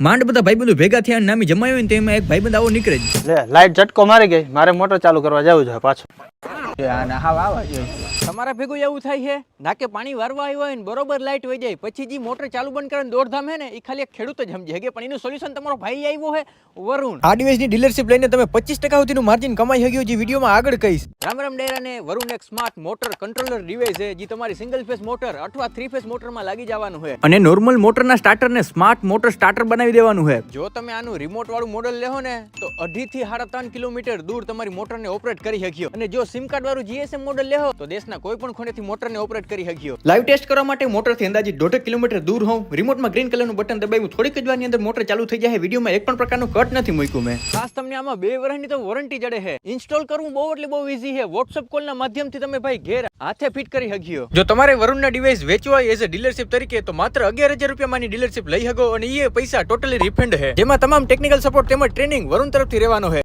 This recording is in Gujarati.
માંડ બધા ભાઈબંધો ભેગા થયા નામી જમાયો ને તેમાં એક ભાઈબંધ આવો નીકળે જ. લે, લાઈટ ઝટકો મારી ગઈ. મારે મોટર ચાલુ કરવા જવું છે પાછું. તમારા ભેગું એવું થાય છે? નાકે પાણી વારવા આવ્યો હોય ને બરોબર લાઈટ વહી જાય પછી જે મોટર ચાલુ બંધ કરે દોડધામ હે ને એ ખાલી એક ખેડૂત જ સમજે. કે પણ એનું સોલ્યુશન તમારો ભાઈ આવ્યો હે વરુણ. આ ડિવાઇસની ડીલરશિપ લઈને તમે પચીસ ટકા સુધીનું માર્જિન કમાઈ શક્યો જે વિડીયોમાં આગળ કહીશ. રામ રામ ડેરાને વરુણ એક સ્માર્ટ મોટર કંટ્રોલર ડિવાઇસ છે જે તમારી સિંગલ ફેસ મોટર અથવા થ્રી ફેસ મોટરમાં લાગી જવાનું છે અને નોર્મલ મોટરના સ્ટાર્ટરને સ્માર્ટ મોટર સ્ટાર્ટર બનાવી દેવાનું છે જો તમે આનું રિમોટ વાળું મોડલ લેહો ને તો અઢી થી સાડા ત્રણ કિલોમીટર દૂર તમારી મોટરને ઓપરેટ કરી શક્યો અને જો સિમ કાર્ડ વાળું જીએસએમ મોડલ લેહો. તો દેશના કોઈ પણ ખૂણેથી મોટરને ઓપરેટ કરી શક્યો લાઈવ ટેસ્ટ કરવા માટે મોટરથી અંદાજે દોઢ કિલોમીટર દૂર હોઉં. રિમોટમાં ગ્રીન કલરનું બટન દબાવ્યું. થોડીક જ વારની અંદર મોટર ચાલુ થઈ જાય. વિડીયોમાં એક પણ પ્રકારનું કટ નથી મૂક્યું મેં. ખાસ તમને આમાં બે વર્ષની તો વોરંટી જડે છે ઇન્સ્ટોલ કરવું બહુ એટલે બહુ ઈઝી છે વોટ્સઅપ કોલના માધ્યમથી તમે ભાઈ ઘેર હાથે ફિટ કરી શક્યો જો તમારે વરુણના ડિવાઇસ વેચવા હોય એઝ અ ડીલરશિપ તરીકે તો માત્ર અગિયાર હજાર રૂપિયામાંની ડીલરશિપ લઈ શકો અને એ પૈસા ટોટલી રિફંડ છે જેમાં તમામ ટેકનિકલ સપોર્ટ તેમજ ટ્રેનિંગ વરુણ તરફથી રહેવાનો છે